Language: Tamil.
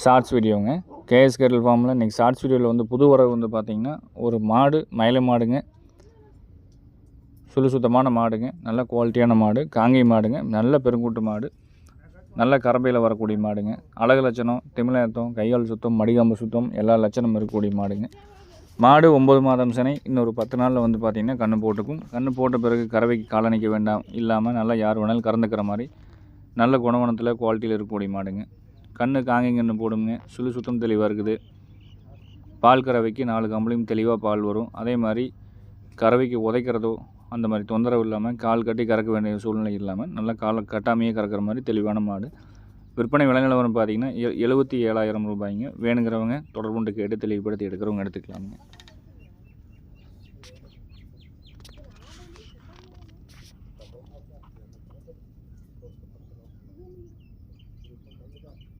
ஷார்ட்ஸ் வீடியோங்க. கேஎஸ் கேட்டல் ஃபார்மில் இன்றைக்கி ஷார்ட்ஸ் வீடியோவில் வந்து புது வரவு வந்து பார்த்திங்கன்னா ஒரு மாடு மயில மாடுங்க. சுழு சுத்தமான மாடுங்க. நல்ல குவாலிட்டியான மாடு காங்கை மாடுங்க. நல்ல பெருங்கூட்டு மாடு. நல்ல கறவையில் வரக்கூடிய மாடுங்க. அழகு லட்சணம் திமிழத்தம் கைகால் சுத்தம் மடிகாம்பு சுத்தம் எல்லா லட்சணம் இருக்கக்கூடிய மாடுங்க. மாடு ஒம்பது மாதம் சினை இன்னொரு பத்து நாளில் வந்து பார்த்திங்கன்னா கன்று போட்டுக்கும். கன்று போட்ட பிறகு கறவைக்கு காலணிக்க வேண்டாம். இல்லாமல் நல்லா யார் வேணாலும் கறந்துக்கிற மாதிரி நல்ல குணவனத்தில் குவாலிட்டியில் இருக்கக்கூடிய மாடுங்க. கண்ணு காங்கிங்கன்னு போடுங்க சுழி சுத்தம் தெளிவாக இருக்குது. பால் கறவைக்கு நாலு கம்பளையும் தெளிவாக பால் வரும். அதே மாதிரி கறவைக்கு உதைக்கிறதோ அந்த மாதிரி தொந்தரவு இல்லாமல் கால் கட்டி கறக்க வேண்டிய சூழ்நிலை இல்லாமல் நல்லா காலை கட்டாமையே கறக்கிற மாதிரி தெளிவான மாடு. விற்பனை விலை நிலவரம் பார்த்தீங்கன்னா எ எழுபத்தி ஏழாயிரம் ரூபாய்ங்க. வேணுங்கிறவங்க தொடர்புண்டு கேட்டு தெளிவுபடுத்தி எடுக்கிறவங்க எடுத்துக்கலாமுங்க.